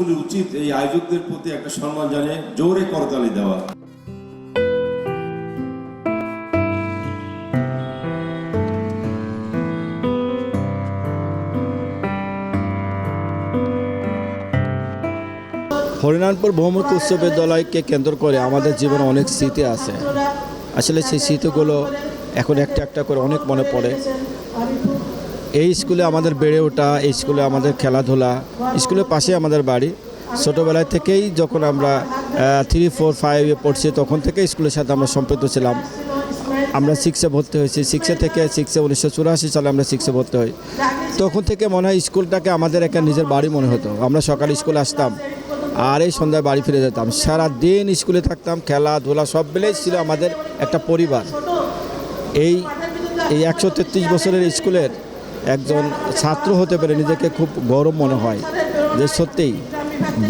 স্কুলের উচিত এই আয়োজকদের প্রতি একটা সম্মান জানিয়ে জোরে করতালি দেওয়া। হরিনারায়ণপুর বহুমুখ উচ্চ বিদ্যালয়কে কেন্দ্র করে আমাদের জীবনে অনেক স্মৃতি আছে। আসলে সেই স্মৃতিগুলো এখন একটা একটা করে অনেক মনে পড়ে। এই স্কুলে আমাদের বেড়ে ওঠা, এই স্কুলে আমাদের খেলাধুলা, স্কুলের পাশে আমাদের বাড়ি। ছোটোবেলায় থেকেই যখন আমরা থ্রি ফোর ফাইভে পড়ছি, তখন থেকে স্কুলের সাথে আমরা সম্পৃক্ত ছিলাম। আমরা সিক্সে ভর্তি হয়েছি। সিক্সে থেকে সিক্সে উনিশশো চুরাশি সালে আমরা সিক্সে ভর্তি হই। তখন থেকে মনে হয় স্কুলটাকে আমাদের একটা নিজের বাড়ি মনে হতো। আমরা সকালে স্কুলে আসতাম আর এই সন্ধ্যায় বাড়ি ফিরে যেতাম। সারা দিন স্কুলে থাকতাম, খেলাধুলা সব মিলেই ছিল আমাদের একটা পরিবার। এই এই একশো তেত্রিশ বছরের স্কুলের একজন ছাত্র হতে পেরে নিজেকে খুব গৌরব মনে হয় যে সত্যিই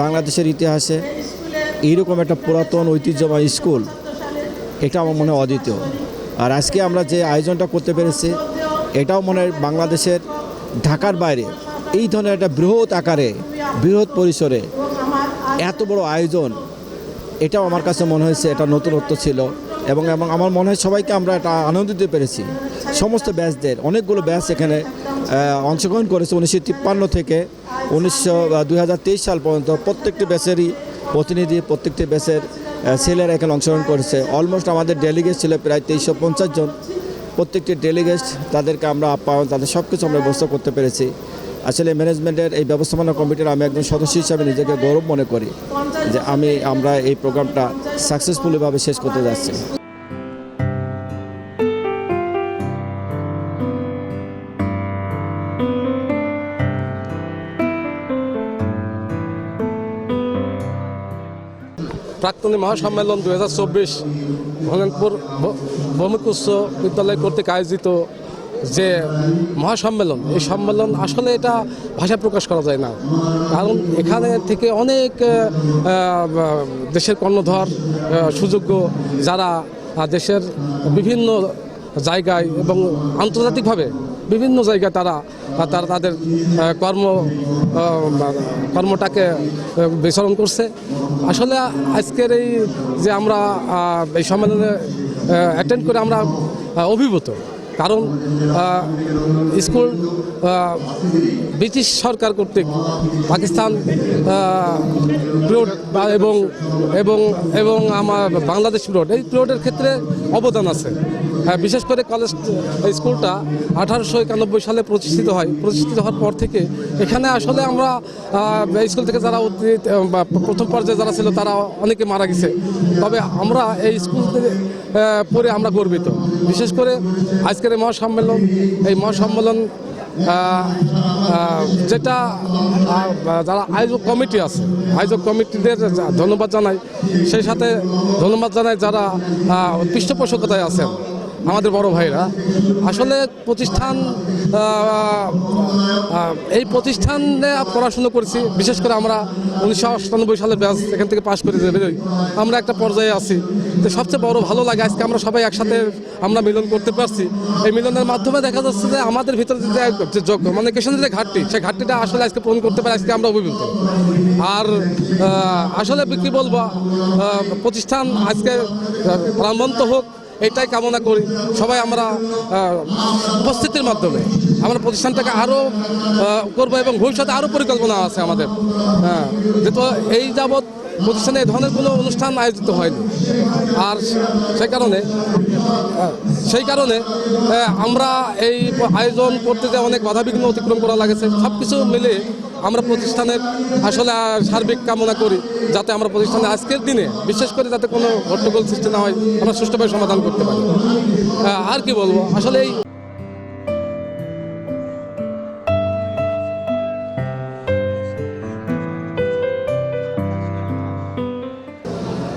বাংলাদেশের ইতিহাসে এইরকম একটা পুরাতন ঐতিহ্যময় স্কুল, এটা আমার মনে হয় অদ্বিতীয়। আর আজকে আমরা যে আয়োজনটা করতে পেরেছি, এটাও মনে বাংলাদেশের ঢাকার বাইরে, এই ধরনের একটা বৃহৎ আকারে, বৃহৎ পরিসরে এত বড় আয়োজন, এটাও আমার কাছে মনে হয়েছে এটা নতুনত্ব ছিল এবং এবং আমার মনে হয় সবাইকে আমরা এটা আনন্দ দিতে পেরেছি। সমস্ত ব্যাচদের, অনেকগুলো ব্যাচ এখানে অংশগ্রহণ করেছে উনিশশো তিপ্পান্ন থেকে উনিশশো দুই সাল পর্যন্ত প্রত্যেকটি ব্যাচেরই প্রতিনিধি, প্রত্যেকটি ব্যাচের ছেলেরা এখানে অংশগ্রহণ করেছে। অলমোস্ট আমাদের ডেলিগেট ছিল প্রায় তেইশশো পঞ্চাশ জন। প্রত্যেকটি ডেলিগেট তাদেরকে আমরা আপ্যায়ন, তাদের সব কিছু আমরা ব্যবস্থা করতে পেরেছি। আসলে ম্যানেজমেন্টের এই ব্যবস্থাপনা কমিটির আমি একজন সদস্য হিসাবে নিজেকে গৌরব মনে করি যে আমি, আমরা এই প্রোগ্রামটা সাকসেসফুলিভাবে শেষ করতে যাচ্ছি। প্রাক্তনী মহাসম্মেলন দু হাজার চব্বিশ ভগবানপুর ভৌমিক উচ্চ বিদ্যালয় কর্তৃক আয়োজিত যে মহাসম্মেলন, এই সম্মেলন আসলে এটা ভাষায় প্রকাশ করা যায় না। কারণ এখানে থেকে অনেক দেশের কর্ণধর সুযোগ্য যারা দেশের বিভিন্ন জায়গায় এবং আন্তর্জাতিকভাবে বিভিন্ন জায়গায় তারা তারা তাদের কর্ম কর্মটাকে বিচরণ করছে। আসলে আজকের এই যে আমরা এই সম্মেলনে অ্যাটেন্ড করে আমরা অভিভূত। কারণ স্কুল ব্রিটিশ সরকার কর্তৃক পাকিস্তান এবং এবং এবং আমার বাংলাদেশ পিরিয়ড এই পিরিয়ডের ক্ষেত্রে অবদান আছে। বিশেষ করে কলেজ স্কুলটা আঠারোশো একানব্বই সালে প্রতিষ্ঠিত হয়। প্রতিষ্ঠিত হওয়ার পর থেকে এখানে আসলে আমরা স্কুল থেকে যারা প্রথম পর্যায়ে যারা ছিল তারা অনেকে মারা গেছে। তবে আমরা এই স্কুল পড়ে আমরা গর্বিত। বিশেষ করে আজকের এই মহাসম্মেলন এই মহাসম্মেলন যেটা যারা আয়োজক কমিটি আছে, আয়োজক কমিটিদের ধন্যবাদ জানাই। সেই সাথে ধন্যবাদ জানাই যারা পৃষ্ঠপোষকতায় আছেন। আমাদের বড় ভাইরা। আসলে প্রতিষ্ঠান এই প্রতিষ্ঠানে পড়াশুনো করেছি। বিশেষ করে আমরা উনিশশো আটানব্বই সালের ব্যাচ এখান থেকে পাশ করে বেরোই আমরা একটা পর্যায়ে আছি। তো সবচেয়ে বড় ভালো লাগে আজকে আমরা সবাই একসাথে আমরা মিলন করতে পারছি। এই মিলনের মাধ্যমে দেখা যাচ্ছে যে আমাদের ভিতরে যে যোগ্য মানে কেশনের যে ঘাটতি সেই ঘাটতিটা আসলে আজকে পূরণ করতে পারে আজকে আমরা অভিভূত। আর আসলে কি বলব প্রতিষ্ঠান আজকে প্রাণবন্ত হোক এটাই কামনা করি। সবাই আমরা উপস্থিতির মাধ্যমে আমরা প্রতিষ্ঠানটাকে আরও করব এবং ভবিষ্যতে আরও পরিকল্পনা আছে আমাদের। হ্যাঁ যেহেতু এই যাবৎ প্রতিষ্ঠানে এই ধরনের কোনো অনুষ্ঠান আয়োজিত হয়নি। আর সেই কারণে সেই কারণে আমরা এই আয়োজন করতে যে অনেক বাধাবিঘ্ন অতিক্রম করা লাগেছে সব কিছু মিলে আমরা প্রতিষ্ঠানের আসলে সার্বিক কামনা করি যাতে আমরা প্রতিষ্ঠানে আজকের দিনে বিশেষ করে যাতে কোনো হট্টগোল সৃষ্টি না হয় আমরা সুষ্ঠুভাবে সমাধান করতে পারি। আহ, আর কি বলব? আসলে এই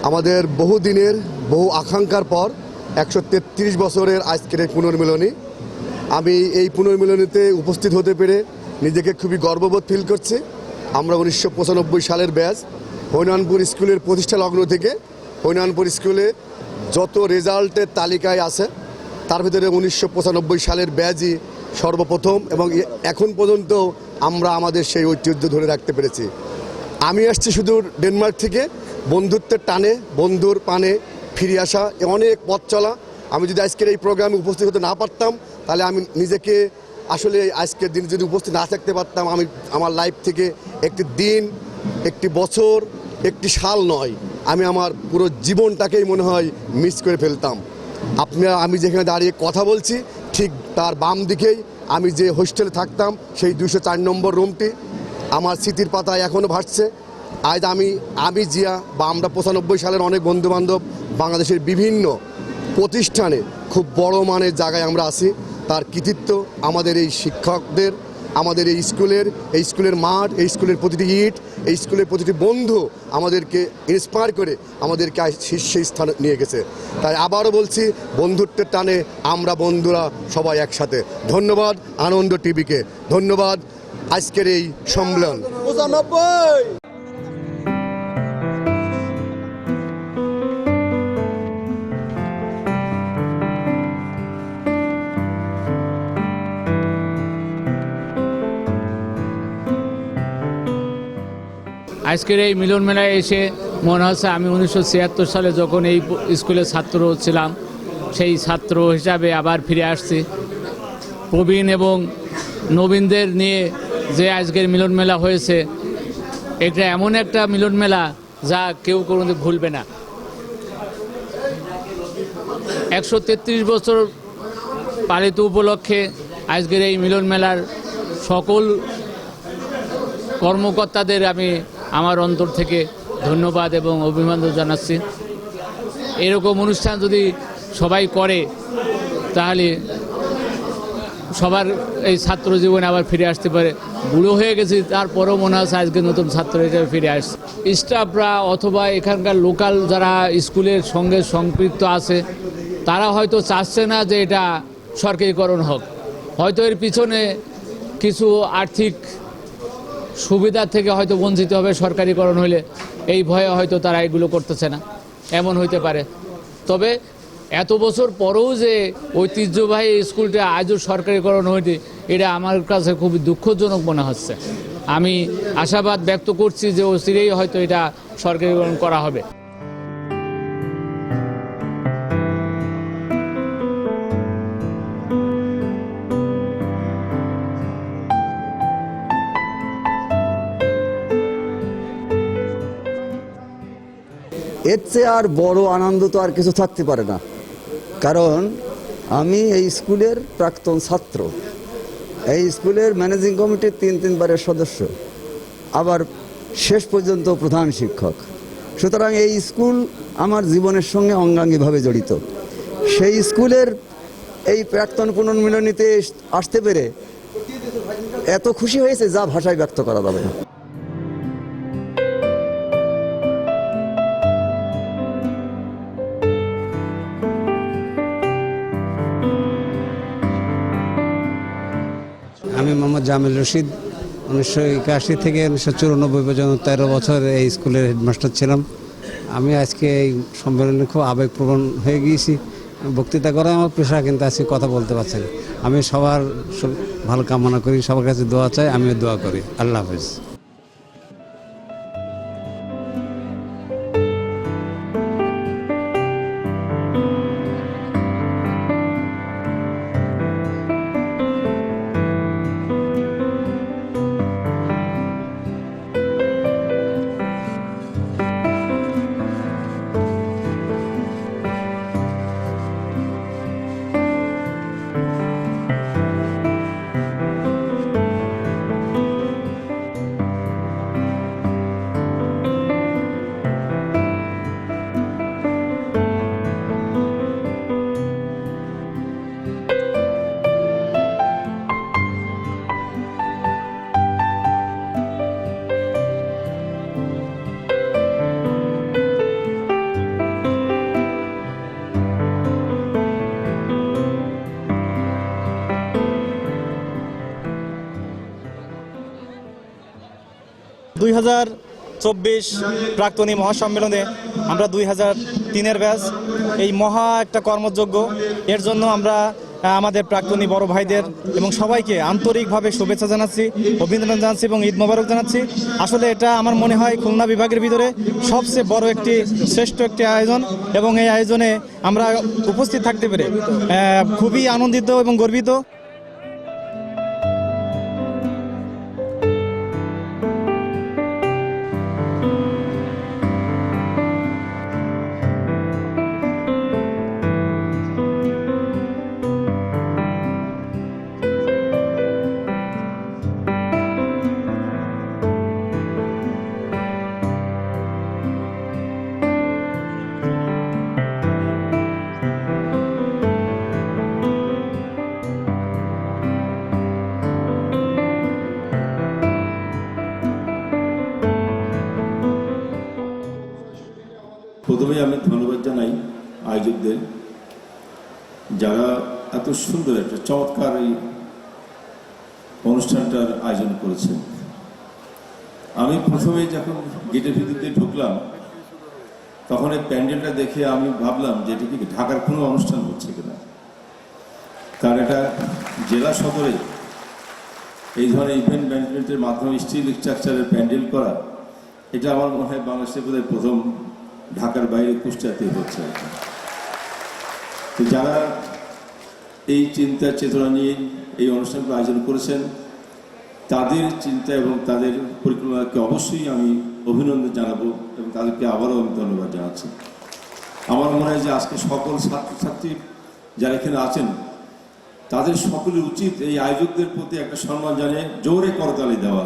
আমাদের বহু দিনের বহু আকাঙ্ক্ষার পর একশো তেত্রিশ বছরের আজকের এই পুনর্মিলনী। আমি এই পুনর্মিলনীতে উপস্থিত হতে পেরে নিজেকে খুবই গর্ববোধ ফিল করছি। আমরা উনিশশো পঁচানব্বই সালের ব্যাচ হৈনানপুর স্কুলের প্রতিষ্ঠা লগ্ন থেকে হৈনানপুর স্কুলে যত রেজাল্টের তালিকায় আছে, তার ভিতরে উনিশশো পঁচানব্বই সালের ব্যাচই সর্বপ্রথম এবং এখন পর্যন্ত আমরা আমাদের সেই ঐতিহ্য ধরে রাখতে পেরেছি। আমি আসছি শুধু ডেনমার্ক থেকে বন্ধুত্বের টানে, বন্ধুর পানে ফিরে আসা অনেক পথ চলা। আমি যদি আজকের এই প্রোগ্রামে উপস্থিত হতে না পারতাম, তাহলে আমি নিজেকে আসলে আজকের দিন যদি উপস্থিত না থাকতে পারতাম, আমি আমার লাইফ থেকে একটি দিন, একটি বছর, একটি সাল নয়, আমি আমার পুরো জীবনটাকেই মনে হয় মিস করে ফেলতাম। আপনারা আমি যেখানে দাঁড়িয়ে কথা বলছি, ঠিক তার বাম দিকেই আমি যে হোস্টেলে থাকতাম, সেই দুশো চার নম্বর রুমটি আমার স্মৃতির পাতায় এখনও ভাসছে। আজ আমি আমি জিয়া বা আমরা পঁচানব্বই সালের অনেক বন্ধুবান্ধব বাংলাদেশের বিভিন্ন প্রতিষ্ঠানে খুব বড় মানের জায়গায় আমরা আছি। তার কৃতিত্ব আমাদের এই শিক্ষকদের, আমাদের এই স্কুলের এই স্কুলের মাঠ, এই স্কুলের প্রতিটি ইট, এই স্কুলের প্রতিটি বন্ধু আমাদেরকে ইন্সপায়ার করে আমাদেরকে শীর্ষে স্থানে নিয়ে গেছে। তাই আবারও বলছি, বন্ধুত্বের টানে আমরা বন্ধুরা সবাই একসাথে। ধন্যবাদ আনন্দ টিভিকে। ধন্যবাদ আজকের এই সম্মেলন। আজকের এই মিলন মেলায় এসে মনে হচ্ছে আমি উনিশশো ছিয়াত্তর সালে যখন এই স্কুলের ছাত্র ছিলাম, সেই ছাত্র হিসাবে আবার ফিরে আসছি। প্রবীণ এবং নবীনদের নিয়ে যে আজকের মিলন মেলা হয়েছে, এটা এমন একটা মিলন মেলা যা কেউ কোনোদিন ভুলবে না। একশো তেত্রিশ বছর পালিত উপলক্ষে আজকের এই মিলন মেলার সকল কর্মকর্তাদের আমি আমার অন্তর থেকে ধন্যবাদ এবং অভিনন্দন জানাচ্ছি। এরকম অনুষ্ঠান যদি সবাই করে, তাহলে সবার এই ছাত্র জীবনে আবার ফিরে আসতে পারে। বুড়ো হয়ে গেছি, তারপরেও মনে হচ্ছে আজকে নতুন ছাত্র হিসেবে ফিরে আসছে। স্টাফরা অথবা এখানকার লোকাল যারা স্কুলের সঙ্গে সম্পৃক্ত আছে, তারা হয়তো চাচ্ছে না যে এটা সরকারিকরণ হোক। হয়তো এর পিছনে কিছু আর্থিক সুবিধা থেকে হয়তো বঞ্চিত হবে, সরকারিকরণ হলে এই ভয়ে হয়তো তারা এগুলো করতেছে না। এমন হইতে পারে। তবে এত বছর পরেও যে ঐতিহ্যবাহী স্কুলটা আজও সরকারিকরণ হইতে এটা আমার কাছে খুব দুঃখজনক মনে হচ্ছে। আমি আশাবাদ ব্যক্ত করছি যে অচিরেই হয়তো এটা সরকারিকরণ করা হবে। এর চেয়ে আর বড় আনন্দ তো আর কিছু থাকতে পারে না। কারণ আমি এই স্কুলের প্রাক্তন ছাত্র। এই স্কুলের ম্যানেজিং কমিটির তিন তিনবারের সদস্য। আবার শেষ পর্যন্ত প্রধান শিক্ষক। সুতরাং এই স্কুল আমার জীবনের সঙ্গে অঙ্গাঙ্গিভাবে জড়িত। সেই স্কুলের এই প্রাক্তন পুনর্মিলনীতে আসতে পেরে এত খুশি হয়েছে যা ভাষায় ব্যক্ত করা যাবে না। জামিল রশিদ, উনিশশো একাশি থেকে উনিশশো চুরানব্বই পর্যন্ত তেরো বছর এই স্কুলের হেডমাস্টার ছিলাম। আমি আজকে এই সম্মেলনে খুব আবেগপ্রবণ হয়ে গিয়েছি। বক্তৃতা করা আমার পেশা, কিন্তু আজকে কথা বলতে পারছি আমি সবার ভালো কামনা করি, সবার কাছে দোয়া চাই, আমিও দোয়া করি। আল্লাহ হাফিজ। দুই হাজার চব্বিশ প্রাক্তনী মহাসম্মেলনে আমরা দুই হাজার তিনের ব্যাচ, এই মহা একটা কর্মযোগ্য এর জন্য আমরা আমাদের প্রাক্তনী বড় ভাইদের এবং সবাইকে আন্তরিকভাবে শুভেচ্ছা জানাচ্ছি, অভিনন্দন জানাচ্ছি এবং ঈদ মোবারক জানাচ্ছি। আসলে এটা আমার মনে হয় খুলনা বিভাগের ভিতরে সবচেয়ে বড় একটি, শ্রেষ্ঠ একটি আয়োজন এবং এই আয়োজনে আমরা উপস্থিত থাকতে পেরে খুবই আনন্দিত এবং গর্বিত। প্রথমেই আমি ধন্যবাদ জানাই আয়োজকদের, যারা এত সুন্দর একটা, চমৎকার এই অনুষ্ঠানটার আয়োজন করেছেন। আমি প্রথমে যখন গেটের ভিতর দিয়ে ঢুকলাম, তখন এই প্যান্ডেলটা দেখে আমি ভাবলাম যে এটা কি ঢাকার কোনো অনুষ্ঠান হচ্ছে কিনা। কারণ এটা জেলা সদরে এই ধরনের ইভেন্ট ম্যানেজমেন্টের মাধ্যমে স্টিল স্ট্রাকচারের প্যান্ডেল করা, এটা আমার মনে হয় বাংলাদেশের বোধহয় প্রথম ঢাকার বাইরে কুষ্টিয়াতে হচ্ছে আর কি। তো যারা এই চিন্তা চেতনা নিয়ে এই অনুষ্ঠানটা আয়োজন করেছেন, তাদের চিন্তা এবং তাদের পরিকল্পনাকে অবশ্যই আমি অভিনন্দন জানাব এবং তাদেরকে আবারও আমি ধন্যবাদ জানাচ্ছি আমার মনে হয় যে আজকে সকল ছাত্রছাত্রী যারা এখানে আছেন, তাদের সকলের উচিত এই আয়োজকদের প্রতি একটা সম্মান জানিয়ে জোরে করতালি দেওয়া